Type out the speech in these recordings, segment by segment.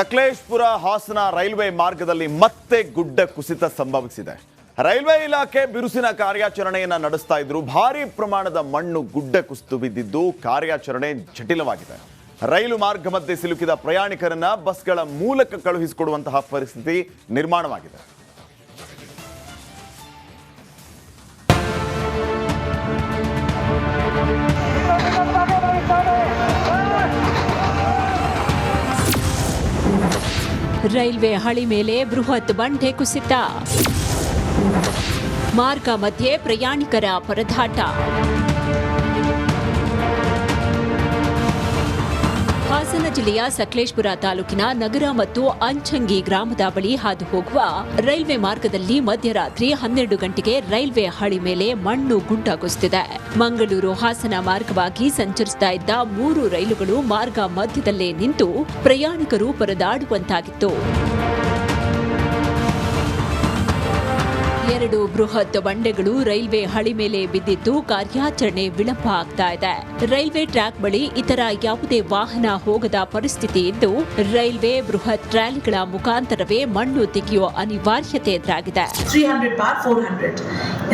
Sakleshpur Hassan railway ಮಾರ್ಗದಲ್ಲಿ ಮತ್ತೆ ಗುಡ್ಡ ಕುಸಿತ ಸಂಭವಿಸಿದೆ. ರೈಲ್ವೆ ಇಲಾಖೆ ಬಿರುಸಿನ ಕಾರ್ಯಾಚರಣೆಯನ್ನ ನಡೆಸ್ತಾ ಇದ್ರು. ಭಾರಿ ಪ್ರಮಾಣದ ಮಣ್ಣು ಗುಡ್ಡ ಕುಸಿದು ಬಿದ್ದಿದ್ದು ಕಾರ್ಯಾಚರಣೆ ಜಟಿಲವಾಗಿದೆ. ರೈಲು ಮಾರ್ಗ ಮಧ್ಯೆ ಸಿಲುಕಿದ ಪ್ರಯಾಣಿಕರನ್ನ ಬಸ್ಗಳ ಮೂಲಕ ಕಳುಹಿಸಿಕೊಡುವಂತಹ ಪರಿಸ್ಥಿತಿ ನಿರ್ಮಾಣವಾಗಿದೆ. ರೈಲ್ವೆ ಹಳಿ ಮೇಲೆ ಬೃಹತ್ ಬಂಡೆ ಕುಸಿತ. ಮಾರ್ಗ ಮಧ್ಯೆ ಪ್ರಯಾಣಿಕರ ಪರದಾಟ. ಹಾಸನ ಜಿಲ್ಲೆಯ ಸಕಲೇಶ್ಪುರ ತಾಲೂಕಿನ ನಗರ ಮತ್ತು ಅಂಚಂಗಿ ಗ್ರಾಮದ ಬಳಿ ಹಾದು ಹೋಗುವ ರೈಲ್ವೆ ಮಾರ್ಗದಲ್ಲಿ ಮಧ್ಯರಾತ್ರಿ ಹನ್ನೆರಡು ಗಂಟೆಗೆ ರೈಲ್ವೆ ಹಳಿ ಮೇಲೆ ಮಣ್ಣು ಕುಸಿದಿದೆ ಮಂಗಳೂರು ಹಾಸನ ಮಾರ್ಗವಾಗಿ ಸಂಚರಿಸ್ತಾ ಇದ್ದ ಮೂರು ರೈಲುಗಳು ಮಾರ್ಗ ಮಧ್ಯದಲ್ಲೇ ನಿಂತು ಪ್ರಯಾಣಿಕರು ಪರದಾಡುವಂತಾಗಿತ್ತು. ಎರಡು ಬೃಹತ್ ಬಂಡೆಗಳು ರೈಲ್ವೆ ಹಳಿ ಮೇಲೆ ಬಿದ್ದಿದ್ದು ಕಾರ್ಯಾಚರಣೆ ವಿಳಂಬ ಆಗ್ತಾ ಇದೆ. ರೈಲ್ವೆ ಟ್ರ್ಯಾಕ್ ಬಳಿ ಇತರ ಯಾವುದೇ ವಾಹನ ಹೋಗದ ಪರಿಸ್ಥಿತಿ ಇದ್ದು, ರೈಲ್ವೆ ಬೃಹತ್ ಟ್ರ್ಯಾಲಿಗಳ ಮುಖಾಂತರವೇ ಮಣ್ಣು ತೆಗೆಯುವ ಅನಿವಾರ್ಯತೆ ಎದುರಾಗಿದೆ.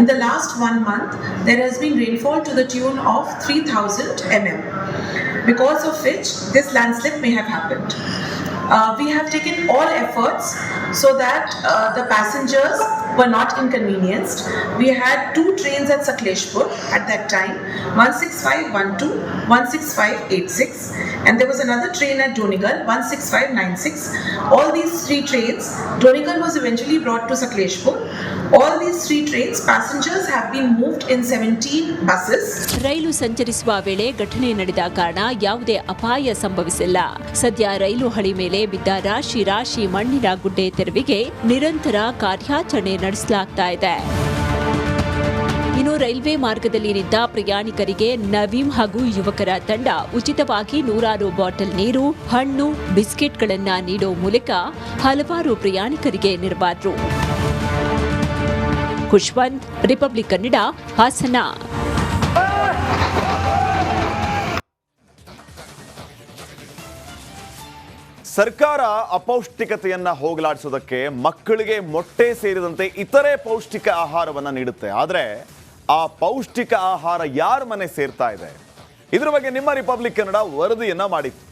In the last one month there has been rainfall to the tune of three thousand M M because of which this landslip may have happened we have taken all efforts so that the passengers were not inconvenienced. We had two trains at Sakleshpur at that time 16512, 16586, and there was another train at Donigal 16596. All these three trains, Donigal was eventually brought to Sakleshpur. All these three trains, passengers have been moved in 17 buses. ರೈಲು ಸಂಚರಿಸುವ ವೇಳೆ ಘಟನೆ ನಡೆದ ಕಾರಣ ಯಾವುದೇ ಅಪಾಯ ಸಂಭವಿಸಿಲ್ಲ ಸದ್ಯ ರೈಲು ಹಳಿ ಮೇಲೆ ಬಿದ್ದ ರಾಶಿ ರಾಶಿ ಮಣ್ಣಿನ ಗುಡ್ಡೆ ತೆರವಿಗೆ ನಿರಂತರ ಕಾರ್ಯಾಚರಣೆ ನಡೆಸಲಾಗ್ತಾ ಇದೆ. ಇನ್ನು ರೈಲ್ವೆ ಮಾರ್ಗದಲ್ಲಿ ನಿಂತ ಪ್ರಯಾಣಿಕರಿಗೆ ನವೀಂ ಹಾಗೂ ಯುವಕರ ತಂಡ ಉಚಿತವಾಗಿ ನೂರಾರು ಬಾಟಲ್ ನೀರು, ಹಣ್ಣು, ಬಿಸ್ಕೆಟ್ಗಳನ್ನು ನೀಡೋ ಮೂಲಕ ಹಲವಾರು ಪ್ರಯಾಣಿಕರಿಗೆ ನೆರವಾದರು. ಖುಷ್ವಂತ್ ರಿಪಬ್ಲಿಕ್ ಕನ್ನಡ, ಹಾಸನ. ಸರ್ಕಾರ ಅಪೌಷ್ಟಿಕತೆಯನ್ನ ಹೋಗಲಾಡಿಸೋದಕ್ಕೆ ಮಕ್ಕಳಿಗೆ ಮೊಟ್ಟೆ ಸೇರಿದಂತೆ ಇತರೆ ಪೌಷ್ಟಿಕ ಆಹಾರವನ್ನ ನೀಡುತ್ತೆ. ಆದ್ರೆ ಆ ಪೌಷ್ಟಿಕ ಆಹಾರ ಯಾರ ಮನೆ ಸೇರ್ತಾ ಇದೆ? ಇದರ ಬಗ್ಗೆ ನಿಮ್ಮ ರಿಪಬ್ಲಿಕ್ ಕನ್ನಡ ವರದಿಯನ್ನ ಮಾಡಿತ್ತು.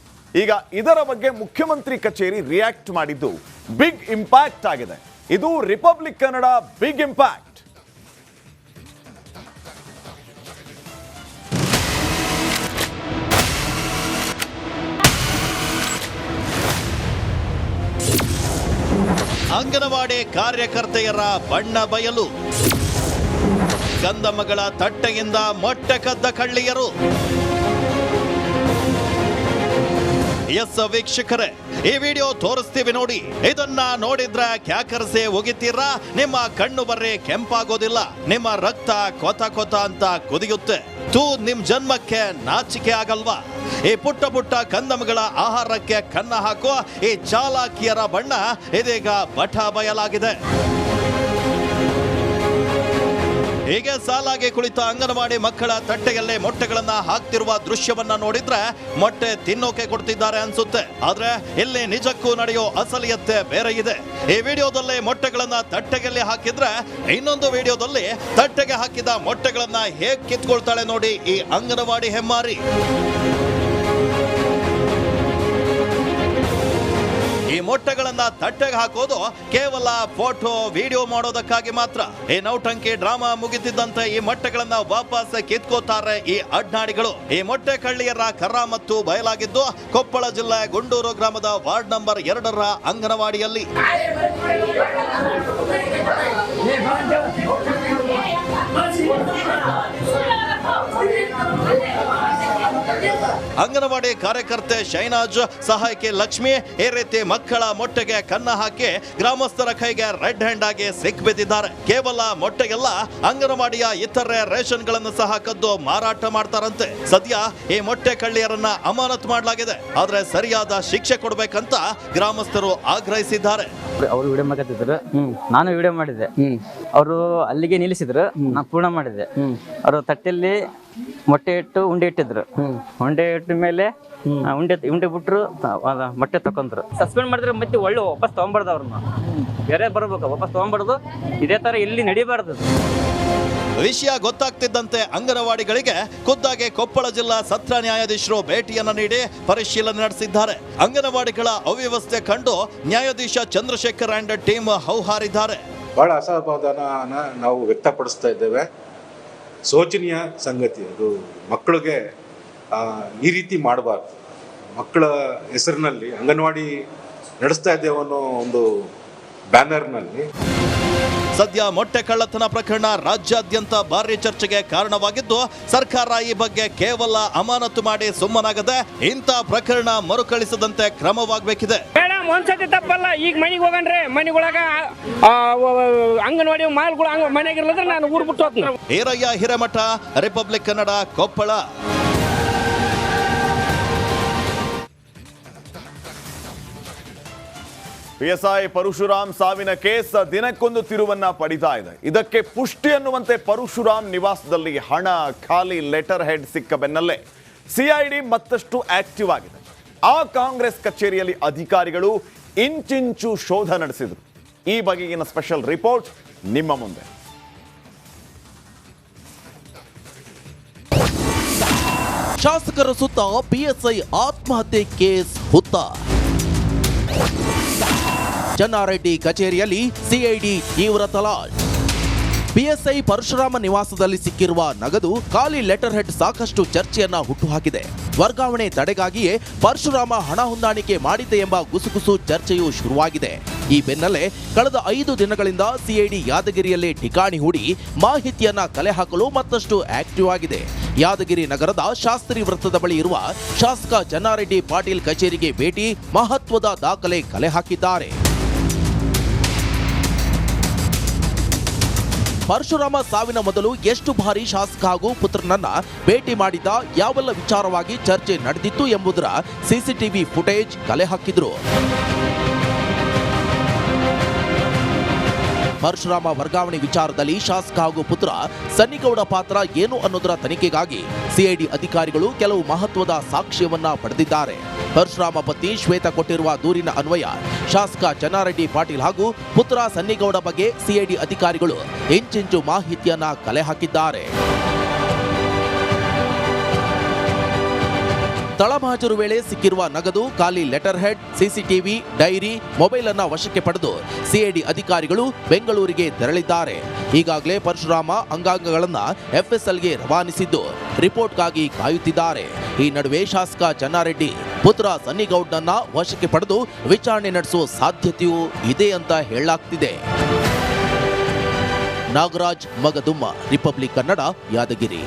ಈಗ ಇದರ ಬಗ್ಗೆ ಮುಖ್ಯಮಂತ್ರಿ ಕಚೇರಿ ರಿಯಾಕ್ಟ್ ಮಾಡಿದ್ದು ಬಿಗ್ ಇಂಪ್ಯಾಕ್ಟ್ ಆಗಿದೆ. ಇದು Republic Kannada big impact anganwadi ಕಾರ್ಯಕರ್ತೆಯರ ಬಣ್ಣ ಬಯಲು. ಗಂಧಮಗಳ ತಟ್ಟೆಯಿಂದ ಮೊಟ್ಟೆ ಕದ್ದ ಕಳ್ಳಿಯರು. ಎಸ್ ವೀಕ್ಷಕರೇ, ಈ ವಿಡಿಯೋ ತೋರಿಸ್ತೀವಿ ನೋಡಿ. ಇದನ್ನ ನೋಡಿದ್ರೆ ಕ್ಯಾಕರ್ಸೆ ಒಗಿತೀರಾ ನಿಮ್ಮ ಕಣ್ಣು ಬರ್ರೆ ಕೆಂಪಾಗೋದಿಲ್ಲ. ನಿಮ್ಮ ರಕ್ತ ಕೊತ ಕೊತ ಅಂತ ಕುದಿಯುತ್ತೆ. ತೂ ನಿಮ್ ಜನ್ಮಕ್ಕೆ ನಾಚಿಕೆ ಆಗಲ್ವಾ? ಈ ಪುಟ್ಟ ಪುಟ್ಟ ಕಂದಮಗಳ ಆಹಾರಕ್ಕೆ ಕನ್ನ ಹಾಕುವ ಈ ಚಾಲಾಕಿಯರ ಬಣ್ಣ ಇದೀಗ ಪಠ ಬಯಲಾಗಿದೆ. ಹೀಗೆ ಸಾಲಾಗಿ ಕುಳಿತ ಅಂಗನವಾಡಿ ಮಕ್ಕಳ ತಟ್ಟೆಯಲ್ಲೇ ಮೊಟ್ಟೆಗಳನ್ನ ಹಾಕ್ತಿರುವ ದೃಶ್ಯವನ್ನ ನೋಡಿದ್ರೆ ಮೊಟ್ಟೆ ತಿನ್ನೋಕೆ ಕೊಡ್ತಿದ್ದಾರೆ ಅನ್ಸುತ್ತೆ. ಆದ್ರೆ ಇಲ್ಲಿ ನಿಜಕ್ಕೂ ನಡೆಯೋ ಅಸಲಿಯತ್ತೆ ಬೇರೆ ಇದೆ. ಈ ವಿಡಿಯೋದಲ್ಲಿ ಮೊಟ್ಟೆಗಳನ್ನ ತಟ್ಟೆಗೆ ಹಾಕಿದ್ರೆ ಇನ್ನೊಂದು ವಿಡಿಯೋದಲ್ಲಿ ತಟ್ಟೆಗೆ ಹಾಕಿದ ಮೊಟ್ಟೆಗಳನ್ನ ಹೇಗ್ ಕಿತ್ಕೊಳ್ತಾಳೆ ನೋಡಿ ಈ ಅಂಗನವಾಡಿ ಹೆಮ್ಮಾರಿ. ಈ ಮೊಟ್ಟೆಗಳನ್ನ ತಟ್ಟೆಗೆ ಹಾಕೋದು ಕೇವಲ ಫೋಟೋ, ವಿಡಿಯೋ ಮಾಡೋದಕ್ಕಾಗಿ ಮಾತ್ರ. ಈ ನೌಟಂಕಿ ಡ್ರಾಮಾ ಮುಗಿತಿದ್ದಂತೆ ಈ ಮೊಟ್ಟೆಗಳನ್ನ ವಾಪಸ್ ಕಿತ್ಕೋತಾರೆ ಈ ಅಡ್ನಾಡಿಗಳು. ಈ ಮೊಟ್ಟೆ ಕಳ್ಳಿಯರ ಕರ್ರ ಮತ್ತು ಬಯಲಾಗಿದ್ದು ಕೊಪ್ಪಳ ಜಿಲ್ಲೆ ಗುಂಡೂರು ಗ್ರಾಮದ ವಾರ್ಡ್ ನಂಬರ್ ಎರಡರ ಅಂಗನವಾಡಿಯಲ್ಲಿ. ಅಂಗನವಾಡಿ ಕಾರ್ಯಕರ್ತೆ ಶೈನಾಜ್, ಸಹಾಯಕಿ ಲಕ್ಷ್ಮಿ, ಈ ರೀತಿ ಮಕ್ಕಳ ಮೊಟ್ಟೆಗೆ ಕನ್ನ ಹಾಕಿ ಗ್ರಾಮಸ್ಥರ ಕೈಗೆ ರೆಡ್ ಹ್ಯಾಂಡ್ ಆಗಿ ಸಿಕ್ಬಿದ್ದಿದ್ದಾರೆ ಕೇವಲ ಮೊಟ್ಟೆಗೆಲ್ಲ ಅಂಗನವಾಡಿಯ ಇತರೆ ರೇಷನ್ಗಳನ್ನು ಸಹ ಕದ್ದು ಮಾರಾಟ ಮಾಡ್ತಾರಂತೆ. ಸದ್ಯ ಈ ಮೊಟ್ಟೆ ಕಳ್ಳಿಯರನ್ನ ಅಮಾನತ್ ಮಾಡಲಾಗಿದೆ. ಆದ್ರೆ ಸರಿಯಾದ ಶಿಕ್ಷೆ ಕೊಡಬೇಕಂತ ಗ್ರಾಮಸ್ಥರು ಆಗ್ರಹಿಸಿದ್ದಾರೆ. ಅವ್ರು ವಿಡಿಯೋ ಮಾಡಕತ್ತಿದ್ರು. ನಾನು ವಿಡಿಯೋ ಮಾಡಿದ್ದೆ ಅವರು ಅಲ್ಲಿಗೆ ನಿಲ್ಲಿಸಿದ್ರು. ನಾನು ಪೂರ್ಣ ಮಾಡಿದ್ದೆ ಅವರು ತಟ್ಟೆಯಲ್ಲಿ ಮೊಟ್ಟೆ ಇಟ್ಟು ಉಂಡೆ ಇಟ್ಟಿದ್ರು. ಉಂಡೆ ಇಟ್ಟ ಮೇಲೆ ಉಂಡೆ ಉಂಡೆ ಬಿಟ್ರು ಮೊಟ್ಟೆ ತಕೊಂಡ್ರು. ಸಸ್ಪೆಂಡ್ ಮಾಡಿದ್ರೆ ಮತ್ತೆ ಒಳ್ಳೆ ವಾಪಸ್ ತಗೊಂಬಾರ್ದು ಅವ್ರನ್ನ. ಬೇರೆ ಬರ್ಬೇಕು ವಾಪಸ್ ತಗೊಂಬಾರ್ದು. ಇದೇ ತರ ಇಲ್ಲಿ ನಡಿಬಾರ್ದು. ವಿಷಯ ಗೊತ್ತಾಗ್ತಿದ್ದಂತೆ ಅಂಗನವಾಡಿಗಳಿಗೆ ಖುದ್ದಾಗಿ ಕೊಪ್ಪಳ ಜಿಲ್ಲಾ ಸತ್ರ ನ್ಯಾಯಾಧೀಶರು ಭೇಟಿಯನ್ನು ನೀಡಿ ಪರಿಶೀಲನೆ ನಡೆಸಿದ್ದಾರೆ. ಅಂಗನವಾಡಿಗಳ ಅವ್ಯವಸ್ಥೆ ಕಂಡು ನ್ಯಾಯಾಧೀಶ ಚಂದ್ರಶೇಖರ್ ಅಂಡ್ ಟೀಮ್ ಹೌಹಾರಿದ್ದಾರೆ. ಬಹಳ ಅಸಮಾಧಾನ ನಾವು ವ್ಯಕ್ತಪಡಿಸ್ತಾ ಇದ್ದೇವೆ. ಶೋಚನೀಯ ಸಂಗತಿ ಅದು. ಮಕ್ಕಳಿಗೆ ಈ ರೀತಿ ಮಾಡಬಾರ್ದು. ಮಕ್ಕಳ ಹೆಸರಿನಲ್ಲಿ ಅಂಗನವಾಡಿ ನಡೆಸ್ತಾ ಇದ್ದೇವೆ ಅನ್ನೋ ಒಂದು ಬ್ಯಾನರ್ನಲ್ಲಿ. ಸದ್ಯ ಮೊಟ್ಟೆ ಕಳ್ಳತನ ಪ್ರಕರಣ ರಾಜ್ಯಾದ್ಯಂತ ಭಾರಿ ಚರ್ಚೆಗೆ ಕಾರಣವಾಗಿದ್ದು ಸರ್ಕಾರ ಈ ಬಗ್ಗೆ ಕೇವಲ ಅಮಾನತು ಮಾಡಿ ಸುಮ್ಮನಾಗದೆ ಇಂಥ ಪ್ರಕರಣ ಮರುಕಳಿಸದಂತೆ ಕ್ರಮವಾಗಬೇಕಿದೆ. ಮೇಡಮ್ ಒಂದ್ಸತಿ ತಪ್ಪಲ್ಲ. ಈಗ ಮನೆಗೆ ಹೋಗಣ್ರಿ ಮನೆಗೊಳಗ ಅಂಗನವಾಡಿ ಮಾಲ್ಗಳು ಅಂಗ ಮನೆಗೆ ಇರ್ಲಂದ್ರೆ ನಾನು ಊರ್ ಬಿಟ್ಟು ಹೋಗ್ತೀನಿ. ಈರಯ್ಯ ಹಿರೇಮಠ ರಿಪಬ್ಲಿಕ್ ಕನ್ನಡ ಕೊಪ್ಪಳ. ಪಿಎಸ್ಐ ಪರಶುರಾಮ್ ಸಾವಿನ ಕೇಸ್ ದಿನಕ್ಕೊಂದು ತಿರುವನ್ನ ಪಡಿತಾ ಇದೆ. ಇದಕ್ಕೆ ಪುಷ್ಟಿ ಅನ್ನುವಂತೆ ಪರಶುರಾಮ್ ನಿವಾಸದಲ್ಲಿ ಹಣ, ಖಾಲಿ ಲೆಟರ್ ಹೆಡ್ ಸಿಕ್ಕ ಬೆನ್ನಲ್ಲೇ ಸಿಐಡಿ ಮತ್ತಷ್ಟು ಆಕ್ಟಿವ್ ಆಗಿದೆ. ಆ ಕಾಂಗ್ರೆಸ್ ಕಚೇರಿಯಲ್ಲಿ ಅಧಿಕಾರಿಗಳು ಇಂಚಿಂಚು ಶೋಧ ನಡೆಸಿದರು. ಈ ಬಗೆಗಿನ ಸ್ಪೆಷಲ್ ರಿಪೋರ್ಟ್ ನಿಮ್ಮ ಮುಂದೆ. ಶಾಸಕರ ಸುತ್ತ ಪಿಎಸ್ಐ ಆತ್ಮಹತ್ಯೆ ಕೇಸ್ ಹುತ್ತ. ಚೆನ್ನಾರೆಡ್ಡಿ ಕಚೇರಿಯಲ್ಲಿ ಸಿಐಡಿ ತೀವ್ರ ತಲಾಶ್ ಪಿಎಸ್ಐ ಪರಶುರಾಮ ನಿವಾಸದಲ್ಲಿ ಸಿಕ್ಕಿರುವ ನಗದು ಖಾಲಿ ಲೆಟರ್ ಹೆಡ್ ಸಾಕಷ್ಟು ಚರ್ಚೆಯನ್ನ ಹುಟ್ಟುಹಾಕಿದೆ. ವರ್ಗಾವಣೆ ತಡೆಗಾಗಿಯೇ ಪರಶುರಾಮ ಹಣ ಹೊಂದಾಣಿಕೆ ಮಾಡಿದ್ದೆ ಎಂಬ ಗುಸುಗುಸು ಚರ್ಚೆಯೂ ಶುರುವಾಗಿದೆ. ಈ ಬೆನ್ನಲ್ಲೇ ಕಳೆದ ಐದು ದಿನಗಳಿಂದ ಸಿಐಡಿ ಯಾದಗಿರಿಯಲ್ಲಿ ಠಿಕಾಣಿ ಹೂಡಿ ಮಾಹಿತಿಯನ್ನ ಕಲೆ ಹಾಕಲು ಮತ್ತಷ್ಟು ಆಕ್ಟಿವ್ ಆಗಿದೆ. ಯಾದಗಿರಿ ನಗರದ ಶಾಸ್ತ್ರಿ ವೃತ್ತದ ಬಳಿ ಇರುವ ಶಾಸಕ ಚನ್ನಾರೆಡ್ಡಿ ಪಾಟೀಲ್ ಕಚೇರಿಗೆ ಭೇಟಿ ಮಹತ್ವದ ದಾಖಲೆ ಕಲೆ ಹಾಕಿದ್ದಾರೆ. ಪರಶುರಾಮ ಸಾವಿನ ಮೊದಲು ಎಷ್ಟು ಬಾರಿ ಶಾಸಕ ಹಾಗೂ ಪುತ್ರನನ್ನ ಭೇಟಿ ಮಾಡಿದ ಯಾವೆಲ್ಲ ವಿಚಾರವಾಗಿ ಚರ್ಚೆ ನಡೆದಿತ್ತು ಎಂಬುದರ ಸಿಸಿಟಿವಿ ಫುಟೇಜ್ ಕಲೆ ಹಾಕಿದ್ರು. ಪರಶುರಾಮ ವರ್ಗಾವಣೆ ವಿಚಾರದಲ್ಲಿ ಶಾಸಕ ಹಾಗೂ ಪುತ್ರ ಸನ್ನಿಗೌಡ ಪಾತ್ರ ಏನು ಅನ್ನೋದರ ತನಿಖೆಗಾಗಿ ಸಿಐಡಿ ಅಧಿಕಾರಿಗಳು ಕೆಲವು ಮಹತ್ವದ ಸಾಕ್ಷ್ಯವನ್ನ ಪಡೆದಿದ್ದಾರೆ. ಪರಶುರಾಮ ಪತ್ನಿ ಶ್ವೇತ ಕೊಟ್ಟಿರುವ ದೂರಿನ ಅನ್ವಯ ಶಾಸಕ ಚೆನ್ನಾರೆಡ್ಡಿ ಪಾಟೀಲ್ ಹಾಗೂ ಪುತ್ರ ಸನ್ನಿಗೌಡ ಬಗ್ಗೆ ಸಿಐಡಿ ಅಧಿಕಾರಿಗಳು ಇಂಚಿಂಚು ಮಾಹಿತಿಯನ್ನ ಕಲೆ ಹಾಕಿದ್ದಾರೆ. ತಳಮಹಜರು ವೇಳೆ ಸಿಕ್ಕಿರುವ ನಗದು, ಖಾಲಿ letter head CCTV, diary mobile ಅನ್ನ ವಶಕ್ಕೆ ಪಡೆದು ಸಿಐಡಿ ಅಧಿಕಾರಿಗಳು ಬೆಂಗಳೂರಿಗೆ ತೆರಳಿದ್ದಾರೆ. ಈಗಾಗಲೇ ಪರಶುರಾಮ ಅಂಗಾಂಗಗಳನ್ನ ಎಫ್ಎಸ್ಎಲ್ಗೆ ರವಾನಿಸಿದ್ದು ರಿಪೋರ್ಟ್ಗಾಗಿ ಕಾಯುತ್ತಿದ್ದಾರೆ. ಈ ನಡುವೆ ಶಾಸಕ ಚನ್ನಾರೆಡ್ಡಿ ಪುತ್ರ ಸನ್ನಿಗೌಡ್ನನ್ನ ವಶಕ್ಕೆ ಪಡೆದು ವಿಚಾರಣೆ ನಡೆಸುವ ಸಾಧ್ಯತೆಯೂ ಇದೆ ಅಂತ ಹೇಳಲಾಗ್ತಿದೆ. ನಾಗರಾಜ್ ಮಗದುಮ್ಮ, ರಿಪಬ್ಲಿಕ್ ಕನ್ನಡ, ಯಾದಗಿರಿ.